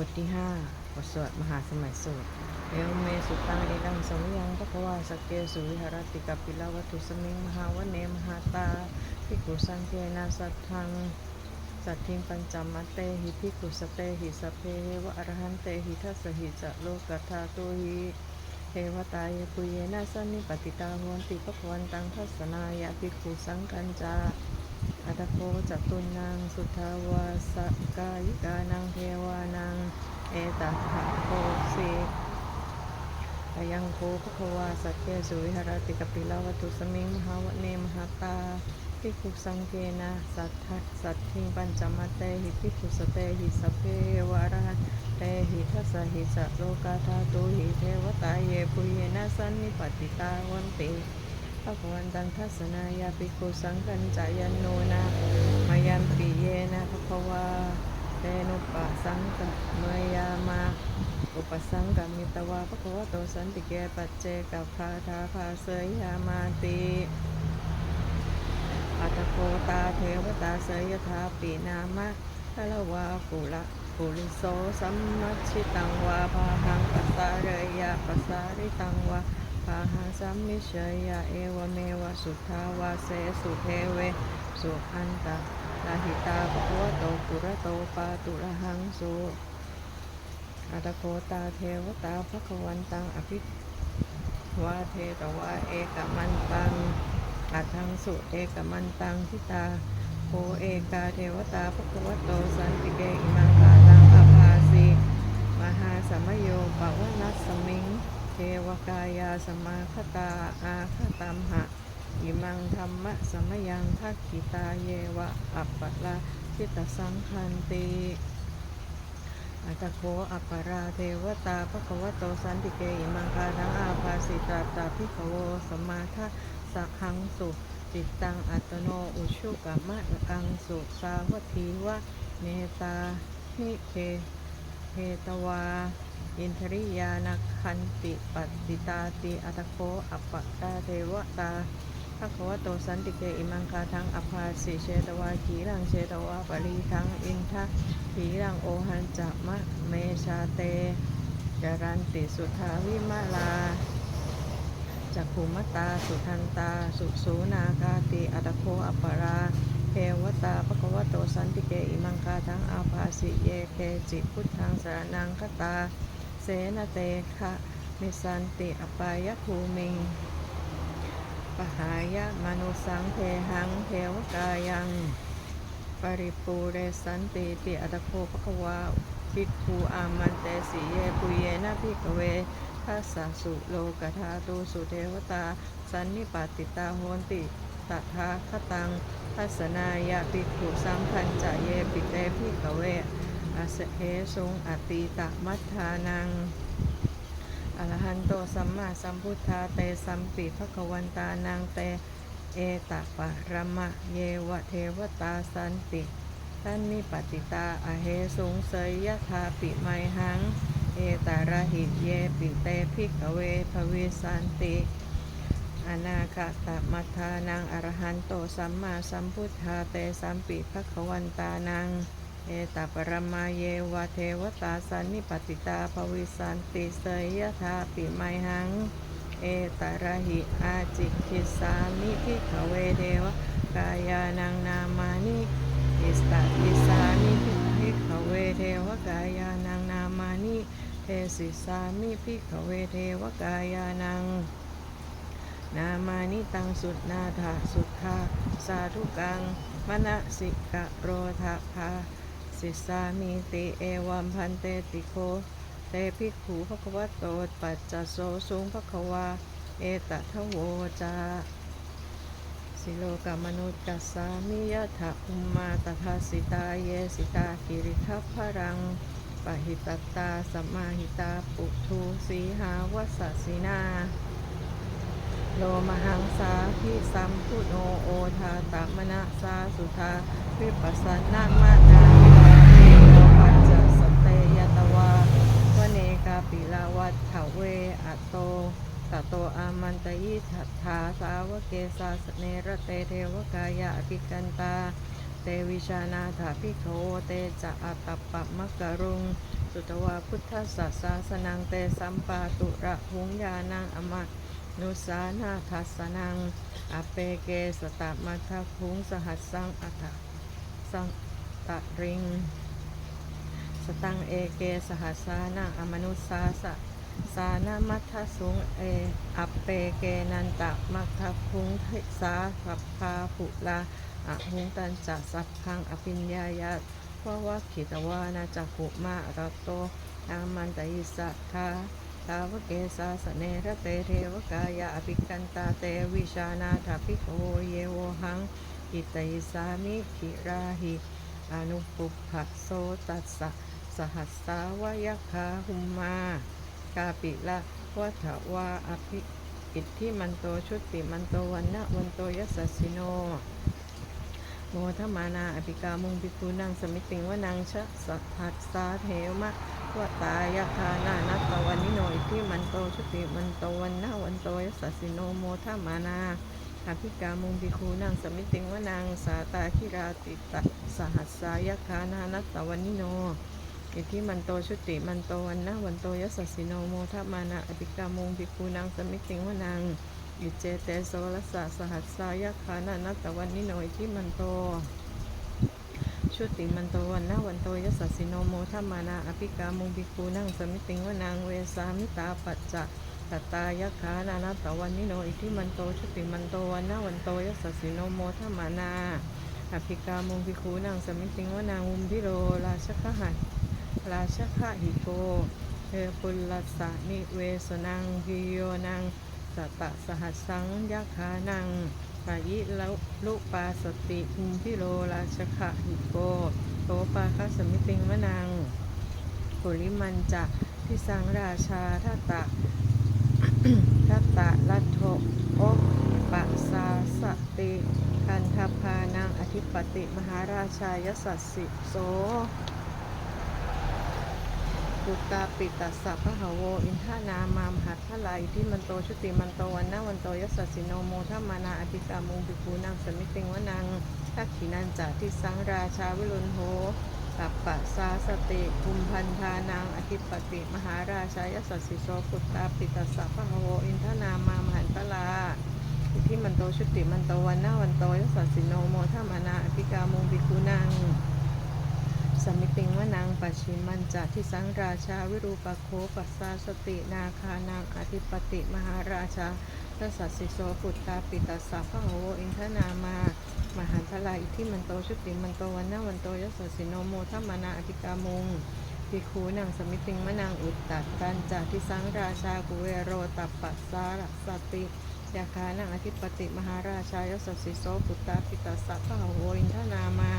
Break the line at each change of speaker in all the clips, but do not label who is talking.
บทที่ห้าบทสวดมหาสมัยสูตรเอวเมสุตังเอกังสมยังพระควาสเกสุวิหารติกาปิลาวัตุสมิงมหาวเนมหาตาภิกุสังเกนาสัทธังสัทธิงปัญจมัตเตหิภิกุสเตหิสพเพวะอรหันเตหิทัสสหิจะโลกัตถาตุหิเทวตายปุเยนะสันนิปติตาหวนติปะวันตังทัสนายะภิกุสังกันจา อัตโคจตุนังสุทาวาสกายิกานังเทวานัง เอตัทะโคสีอายังโคภควาสักเกสุวิหารติกปิลาวัตุสมิงมหาวเนมหาตาภิกขุสังเกนะสัทธะสัทธิงปัญจมัตเตหิภิกขุสเตหิสเพวะระเตหิทัสหิสะโลกาธาตุหิเทวตาเยปุเยนะสันนิปติตาวันติ พระกวันตังทัศนายาปิโกสังกันจายันโนนะมายัมปิเยนะภควาเตนุปะสังกะเมยามาอุปสังกมิตวาภควโตสันติเกปัจเจกับคาทาภาเสยยามาติอัตโคตาเทวตาเสยยถาปีนามะทะละวากุละกุลิโสสัมมัชชิตังวาพาหังปัสสาเรยะปัสสาริตังวา ปาหาสัมมิเชยะเอวเมวะสุทาวาเสสุเทเว สุอันตะลาหิตาภควโตปุระโตปาตุระหังสุอัตโคตาเทวตาภควันตังอภิวาเทตวาเอกมันตังอัทังสุเอกมันตังทิตาโคเอกาเทวตาภควโตสันติเกอิมังกาตังอภาสีมหาสมโยปวนัสสมิง เทวกายาสมาคตาอาคตัมหะอิมังธรรมะสมยังทักขิตาเยวะ อัปปะละชิตสังคันติอัตโคอัปปราเทวตาภควโตสันติเกอิมังคาทังอาภาสิตาตาภิขโวสมมาทะสักขังสุจิตตังอัตโนอุชุกามะกังสุสาวัตถีวะเนตานิเคเพตวา อินทริยานักขันติปัตติตาติอัตโคอัปปตาเทวตาภะควโตสันติเกอิมังคาทังอภาสิเชตวาขีรังเชตวาปรีทังอินทะขีรังโอหันจะมะเมชาเตจารันติสุทาวิมาลาจักขุมตาสุทันตา สุสูนาคาติอัตโคอัปปรา เทวตาภคะวะโตสันติเกอิมังคาทังอาภาสิเยเคจิพุทธังสารนังคตา เสนเตคะมิสันติอปายภูมิงปหายะมนุสังเทหังเทวกายังปริปูเรสันติติอัตโคภควาภิกขุอามันเตสีเยปุเยนะภิกเวทัสสสุโลกธาตุสุเทวตา สันนิปาติตาโหนติ ตถาคตังทัสนายะภิกขุสัมพันจะเยปิเตภิกเวอาสเหสุงอติตะมัทธานังอรหันโตสัมมาสัมพุทธาเตสัมปิภควันตานังเตเอตะปะรมะเยวะเทวตาสันติท่านนิปติตาอเหสุงเสยยะธาปิไมหัง เอตาระหิเยปิเตภิกเวภวิสันติ อนาคตมัทธานังอรหันโตสัมมาสัมพุทธาเตสัมปิภควันตานัง เอตปรมาเยวะเทวตาสันนิปติตาภวิสันติเสยยธาปิไมหัง เอตระหิอาจิคิสามิพิขเวเทวกายานังนามานิอิสตาทิสามิพิขเวเทวกายานังนามานิเทสิสามิพิขเวเทวกายานัง นามานิตังสุดนาถาสุทธาสาธุกังมณสิกะโรธาภาสิสามิติเอวัมพันเตติโคเตภิกขุภควโตปัจจโสสุงภควา เอตทะโวจาสิโลกามนุษย์กัสสามิยะถะอุมมาตถาสิตาเยสิตากิริทัพพรังปหิตตาสัมมาหิตาปุถุสีหาวัสสินา โลมหังสาพิสัมพุโนโอทาตมนะสาสุธาวิปัสสนามานาวิวาเทโลปัจจสเตยตวาวเนกาปิลาวัฏถเวอตโตตโตอามันตยิทัฏฐาสาวกเกสาสเนระเตเทวกายะอภิกันตา เตวิชานาถาพิโคเตจะอัตตปปะมกะรุง สุตวาพุทธสสาสนังเตสัมปาตุระหุงยานังอมะ นุสานาทัสนัง อเปเกสตะมัทธคุงสหัสสังอัตสังตะริง สตังเอเกสหัสานังอมนุสาสะสานามัทธสุงเอ อัปเปเกนันตะมัทธคุงทิสาสัพพาภุลาอะหุงตันจะสัพพังอภิญญายะวะวะขิตวานาจักขุมาระโตนามันตยิสัทธา ทาวเกสาสเนระเตเทวกายะอภิกันตาเตวิชานาถภิกโขเยโวหังกิตยิสามิขิราหิอนุปุพพะโสตัสสะสหัสสาวายคาหุมมากาปิละวัฏวาอภิอิทธิมันโตชุติมันโตวันนะวันโตยัสสิโนโมทมานาอภิกามุงปิคูนังสมิติงวนังชะสัทธัสสาเทมะ วตายคานานัตตวันนิโนอิทธิมันโตชุติมันโตวันนะวันโตยัสสสิโนโมทามานาอภิกามุงปิคูนังสมิติงวนังสาตาคิราติตะสหัสสายคานานัตตวันนิโนอิทธิมันโตชุติมันโตวันนะวันโตยัสสสิโนโมทมานะอภิกามุงภิกขุนางสมิติงวนังอิเจเตโสรัสสะสหัสสายคานานัตตวันนิโนอิทธิมันโต ชุติมันโตวันนะวันโตยัสสิโนโมทมานะอภิกามุงภิกขุนางสมิติงวนังเวสามิตาปัจจะตตายคานานัตวันนิโนอิทิมันโตชุติมันโตวันนะวันโตยัสสิโนโมทมานาอภิกามุงภิกขุนางสมิติงวนางอุมพิโรราชคหัราชคหิโกเทปุลัสสะนิเวสนังพิโยนังสตะสหัสสังยักขานัง ปายิละลุปาสติอุมพิโรราชคหิโกโตปาคสมิติงวนังปุริมันจะพิสังราชาทัตตะทัตตะลัทโทโอปัสาสติคันทพานังอธิปติมหาราชายสัสสิโส ปุตตาปิตัสสะพะหโว อินทานามามหัตถลายที่มันโตชุติมันโตวันนะวันโตยัสสิโนโมทมมานาอภิกามุงปิคูนังสมิติงวนังทักขินันจะทิสังราชาวิรุณโหตัปปะสาสติภูมิพันธานังอธิปติมหาราชายัสสิโสปุตตาปิตัสสะพะหโว อินทานามามหันตลาที่มันโตชุติมันโตวันนะวันโตยัสสิโนโมทมมานาอภิกามุงปิคูนัง สมิติงวนางปัจฉิมมันจะที่สังราชาวิรูปโคปัสสาสตินาคานางอธิปติมหาราชาทสัสสิโสปุตตาปิตัสสะพะโหอินทนามามหันทลายอิทธิมันโตชุติมันโตวันนาวันโตยสสิโนโมทัมมานาอธิกามุงพิคูนางสมิติงมะนางอุตตัดตันจะที่สังราชากุเวโรตัปปัสสารัสติ ยาคานางอธิปติมหาราชายสสสิโสปุตตาปิตัสสะพะโหอินทนามา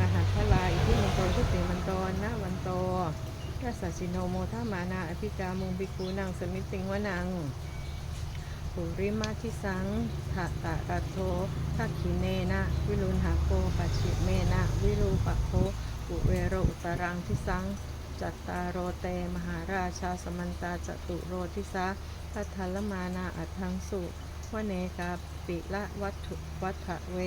มหาทลายที่มันโตชุติมันโตนะวันโตยัสสชิโนโมทามานาอภิกามุงบิคูนางสมิติงวนังปุริมาทิสังทะตะระโททักขิเนนะ วิรุณหาโกปัจฉิเมนะ วิรูปะโคปุเวโรอุตรังทิสัง จัตตารโรเตมหาราชาสมันตาจตุโรทิสา พัทธลมานาอัตถังสุวเนกาปิละวัตถุวัฏเว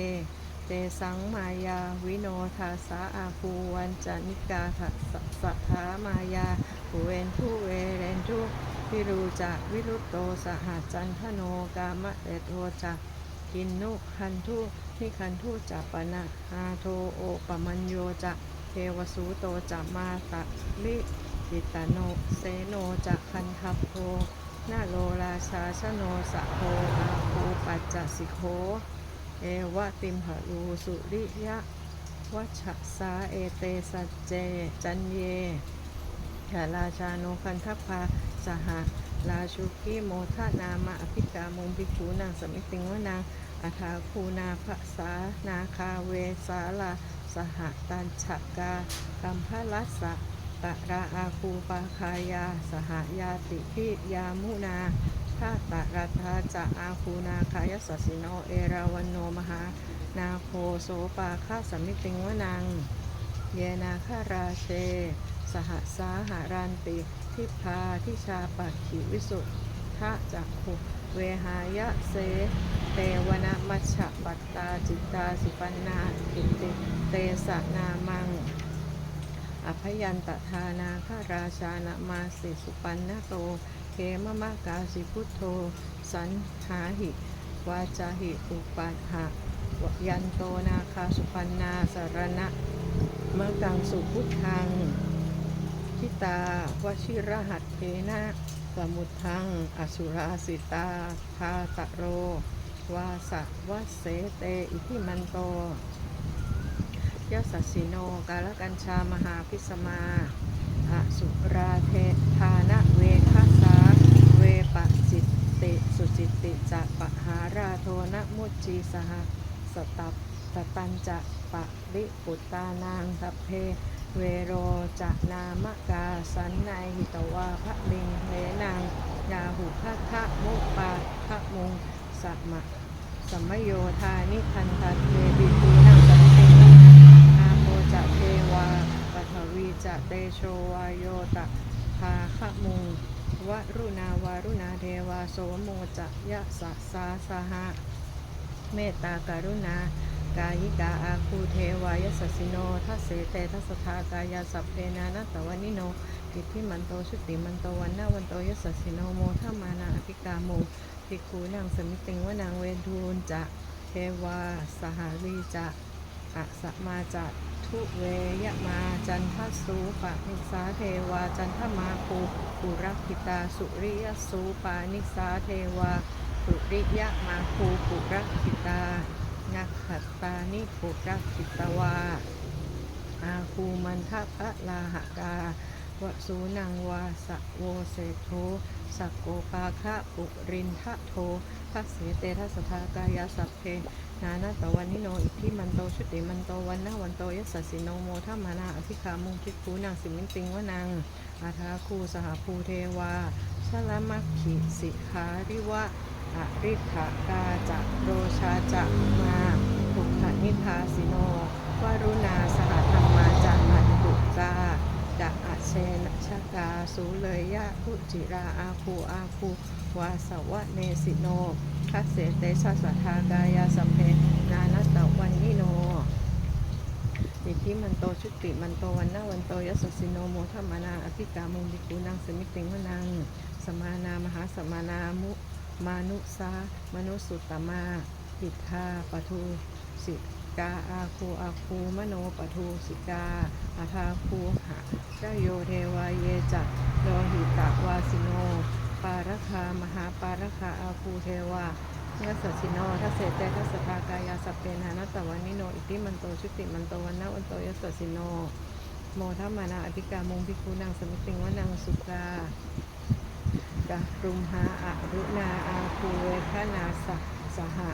เตสังมายาวิโนทาสาอาภูวันจานิกาทัสสะทามายาภูเวนทุเวเรนทุพิรูจะวิรุตโตสหจันทโนกามะเตโทจะกินนุคันทุนิคันทุจัปนะอาโทโอปมัญโยจะเทวสูโตจะมาตะลิจิตโนเสโนจะคันทัพโพ นาโลราชาชโนสะโพอาภูปัจจสิโค เอวะติมหะรูสุริยะวัชสาเอเตสัจเจ จันเยยาราชาโนคันทพาสหะราชุกิโมทนามะอภิกามุงภิกขุนางสมิติงวนังอาถาคูนาภะสานาคาเวสาลาสหตันฉกากัมพลัสสะ ตะราอาคูปาคายา สหยาติพิยามุนาทาตะรัตาจะอาคูนาคายสสิโนเอราวันโนมหา นาโคโสปาคาสมิติงวนัง เยนาคาราเช สหสาหารันติ ทิพาทิชาปักขิวิสุทธะจักขุเวหายะเสเตวนะมัชฌะปัตตาจิตตาสิปันนาอิติเตสะนามัง อภยันตทานาคาราชานมาสิสุปันนโตเขมมะกาสิพุทโธ สันหาหิวาจาหิอุปัฏหะวยันโตนาคาสุปันนาสารณะมะกังสุพุทธังทิตาวชิรหัตเทนะสมุทัง อสุราสิตา ทาตะโร วาสะวะเสเต อิทิมันโต ยสสสิโนกาลกัญชามหาพิสมาอสุราเทธานะเวคัสาเวปะจิตติสุจิตติจะปะหาราโทนะมุจีสหสตับตตัญจะปะริปุตตานางทัพเพเวโรจะนามกาสันในหิตวาพระลิงเทนางยาหุพัทะมุปาทะมุงสัมมะสัมมโยธานิทันตเทบิคูนังสันตินะอาโปจะเทวาปัทวี จะเตโชวาโยตะภาคะมุงวรุณาวารุณาเทวาโสโมจะยะสะสาสหะเมตตาการุณากายิกาอาคูเทวายสสสิโนทัสเสเตทัสทากายาสัพเพนานัตวานิโนกิทิมันโตชุติมันโตวันนาวันโตยสสสิโนโมทัมานาอภิกาโมภิกขูนางสมิติงวนางเวทูนจะเทวาสหารีจะอะสะมาจะ ทุเวยมาจันทสูปานิสาเทวาจันทมาภูปุรักขิตาสุริยสูปานิสาเทวาสุริยะมาคูปุรักขิตานักขัตตานิปุรักขิตวาอาคูมันทะพะลาหกา วสูนังวาสะโวเศโทสักโกปาคะปุรินทะโททัสเสเตทัสทากายาสัพเพ นานาตวันนิโนอิทธิมันโตชุติมันโตวันนาวันโตยัสสสิโนโมทัมมานาอธิคามุงคิดคูนางสิมินติงวนังอาทาคูสหภูเทวาชลมัคคิสิขาริวะอริธากาจะโรชาจะมาทุกขนิพาสิโนวรุณาสหธรรมาจะอันตุกาจะอา เชนชกาสูเลยยะพุจิราอาคูอาคูวาสวะเนสิโนคัสเสเตชะสัทากายาสัมเพนานัตตวันนิโนอิทิมันโตชุติมันโตวันนาวันโตยสสสิโนโมทัมมนาอภิกามุงดิกูนังสมิติงวนังสมานามหาสมานามุมานุสามนุสุตตมาหิทธาปทุสิ กาอาคูอาคูมโนปทุสิกาอาทาคูหะรโยเทวาเยจักโลหิตาวาสิโน ปารคามหาปารคาอาคูเทวายัสสสิโนทัสเสเตทัสสทากายาสัพเพนานัตวานิโน อิติมันโตชุติมันโตวันนาวันโตยัสสสิโน โมทัมมานาอภิกามงพิคูนางสมิติงวนังสุกากะรุมหาอรุณาอาคูเวทนาสะสหะ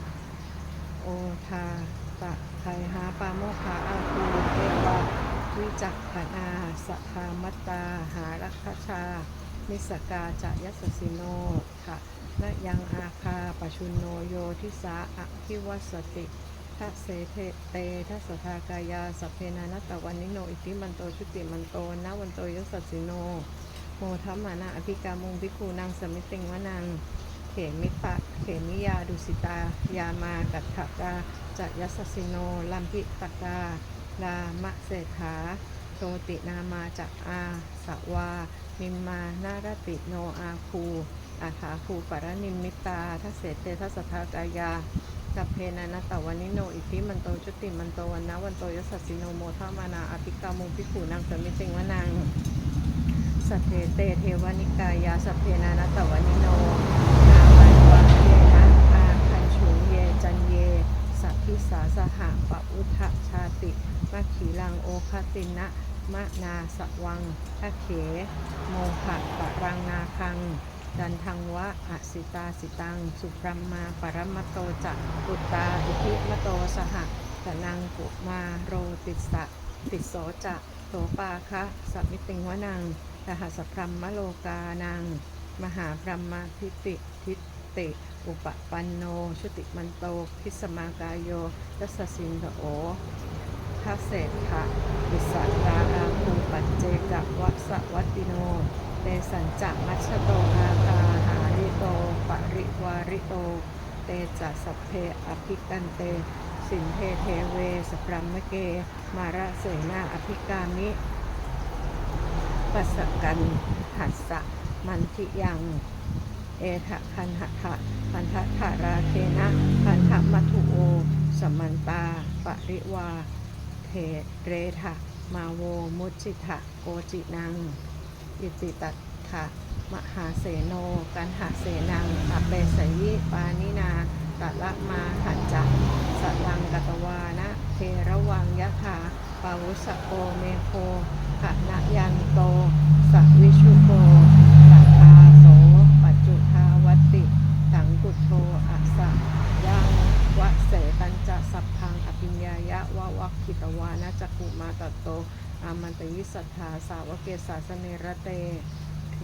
โอทา ตะไคหาปาโมคาอาคูเทวาวิจักขณาสทามัตตา หารัคชา นิสกาจะยัสสิโนทะนะยังอาคาปชุนโนโยทิสาอะทิวัสติทัเสเทเตทัสทากายาสัพเพนานัตวันนิโน อิติมันโตชุติมันโตนะวันโตยสสสิโน โมทัมมานาอภิกามุงพิคูนางสมิติงวนัง มิปะ เขมิยาดุสิตา ยามากัตถกาจะยัสสิโน ลัมพิตกาลามะเศรษฐาโชตินามาจากอาสวา มิมมานารติโนอาคูอาถาภูปรนิมมิตาทัสเสเตทัสทากายาสัพเพนานัตตวานิโน อิทิมันโตชุติมันโตวันนะวันโตยสสสสิโนโมทามานาอภิกามุงพิขูนางเสมิติงวนังสัพเพเตเทวานิกายาสัพเพนานัตตวานิโน นาวันวะเยนะอาคันฉุงเยจันเย สั พิสาสหะปะอุทะชาติมัคขีลังโอคตินะมะนาสวังทะเข โมหะปะรังนาคัง ดันทังวะอสิตาสิตัง สุพรมมาปรมัตโตจะอุตตาอิทิมโตสหะกนังกุมาโรติสะติโสจะโสปาคะสัมมิติงวนังสหสพรมมโลกานัง มหาพรหมทิติทิติ อุปปันโน ชุติมันโต พิสมากายโยยัสสินโอทัสเศษฐะวิสัตตาอาภูปัจเจกวัสวัตติโนเตสัญจะมัชโตอาคาหาริโต ปริวาริโต เตจัสเพอภิกันเต สินเทเทเวสพรัมมเก มาระเสนาอภิกามิปัสกันหัสสะมันทิยัง เอทะคันหะทะพันธะทาราเทนะพันธะมัทุโอสมมันตาปริวาเทเรทะมาโวมุจิทะโกจินัง อิติตัตถะมหาเสโนกันหาเสนังอเปสยิปานินาตะละมาหัจจะสัลังกตวานะเทระวังยะถาปาวุสโกเมโคขะนะยันโต สัวิชุโกสัทธาโส ปัจจุทาวัตติสังกุทโทอัสสะยังวะเสตัญจะสัพพังอภิญญายะวะวัคคิ ตวานะจักขุมาตโต อามันตยิสัทธาสาวกเกศาสเนระเต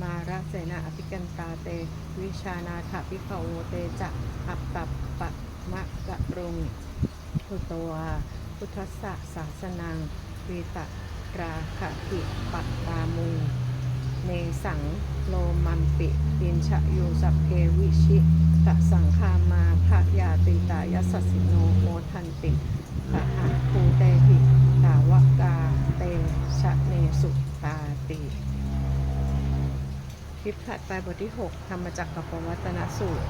มาระเสนาอภิกันตาเต วิชานาถปิขโวเตจะอัปตัปปะมะกะรุงพุตวาพุทธสะศาสนังวีตะราคติปัตตามุงเนสังโลมัมปิปินชะยูสัพเพวิชิตะสังคามาภะยาติตายสสสิโนโมทันติ ปะหะภูเตหิตาวกาเตชะเนสุตาติคลิพถัดไปบทที่ 6 ธรรมจักรกับปวัตนสูตร